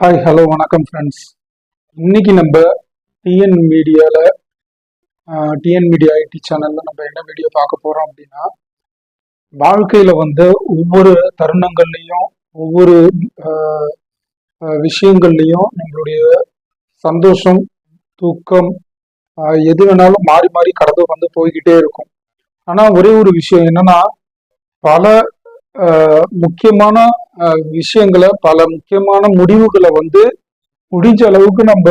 Hi hello வணக்கம் friends இன்னைக்கு நம்ம டிஎன் மீடியாவில் டிஎன் மீடியா ஐடி சேனலில் நம்ம என்ன வீடியோ பார்க்க போகிறோம் அப்படின்னா வாழ்க்கையில் வந்து ஒவ்வொரு தருணங்கள்லையும் ஒவ்வொரு விஷயங்கள்லையும் நம்மளுடைய சந்தோஷம் தூக்கம் எது வேணாலும் மாறி மாறி கடந்து வந்து போய்கிட்டே இருக்கும். ஆனால் ஒரே ஒரு விஷயம் என்னன்னா பல முக்கியமான விஷயங்களை பல முக்கியமான முடிவுகளை வந்து முடிஞ்ச அளவுக்கு நம்ம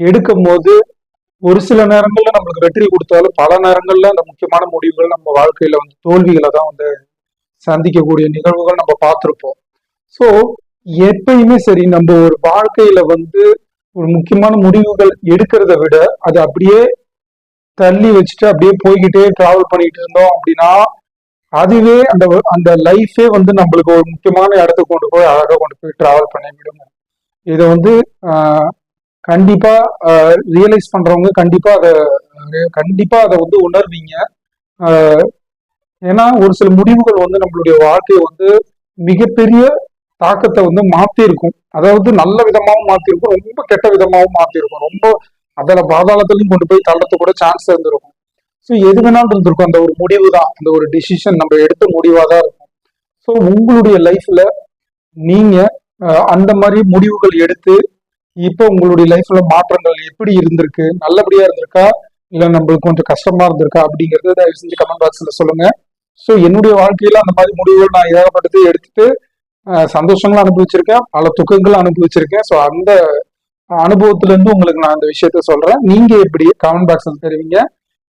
எடுக்கும் போது ஒரு சில நேரங்கள்ல நம்மளுக்கு வெற்றி கொடுத்தாலும் பல நேரங்கள்ல அந்த முக்கியமான முடிவுகள் நம்ம வாழ்க்கையில வந்து தோல்விகளை தான் வந்து சந்திக்கக்கூடிய நிகழ்வுகள் நம்ம பார்த்துருப்போம். ஸோ எப்பயுமே சரி நம்ம ஒரு வாழ்க்கையில வந்து ஒரு முக்கியமான முடிவுகள் எடுக்கிறத விட அதை அப்படியே தள்ளி வச்சுட்டு அப்படியே போய்கிட்டே டிராவல் பண்ணிட்டு இருந்தோம் அப்படின்னா அதுவே அந்த அந்த லைஃபே வந்து நம்மளுக்கு ஒரு முக்கியமான இடத்துக்கு கொண்டு போய் அழகாக கொண்டு போய் டிராவல் பண்ணி விடுங்க. இதை வந்து கண்டிப்பா ரியலைஸ் பண்றவங்க கண்டிப்பா அதை கண்டிப்பா அதை வந்து உணர்வீங்க. ஏன்னா ஒரு சில முடிவுகள் வந்து நம்மளுடைய வாழ்க்கையை வந்து மிகப்பெரிய தாக்கத்தை வந்து மாத்திருக்கும். அதாவது நல்ல விதமாகவும் மாத்திருக்கும் ரொம்ப கெட்ட விதமாகவும் மாத்திருக்கும். ரொம்ப அதில் பாதாளத்திலையும் கொண்டு போய் தள்ளத்து கூட சான்ஸ் இருந்திருக்கும். ஸோ எது வேணாலும் இருந்திருக்கும். அந்த ஒரு முடிவு தான் அந்த ஒரு டிசிஷன் நம்ம எடுத்த முடிவாக தான் இருக்கும். ஸோ உங்களுடைய லைஃப்ல நீங்க அந்த மாதிரி முடிவுகள் எடுத்து இப்போ உங்களுடைய லைஃப்ல மாற்றங்கள் எப்படி இருந்திருக்கு? நல்லபடியா இருந்திருக்கா? இல்ல நம்மளுக்கு கொஞ்சம் கஷ்டமா இருந்திருக்கா? அப்படிங்கறத தயவு செஞ்சு கமெண்ட் பாக்ஸ்ல சொல்லுங்க. ஸோ என்னுடைய வாழ்க்கையில அந்த மாதிரி முடிவுகள் நான் ஏகப்பட்டது எடுத்துட்டு சந்தோஷங்களும் அனுபவிச்சிருக்கேன். பல துக்கங்களும் அனுபவிச்சிருக்கேன். ஸோ அந்த அனுபவத்துல இருந்து உங்களுக்கு நான் அந்த விஷயத்த சொல்றேன். நீங்க எப்படி கமெண்ட் பாக்ஸ்ல தெரிவிங்க.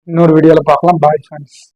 இன்னொரு வீடியோல பார்க்கலாம். Bye friends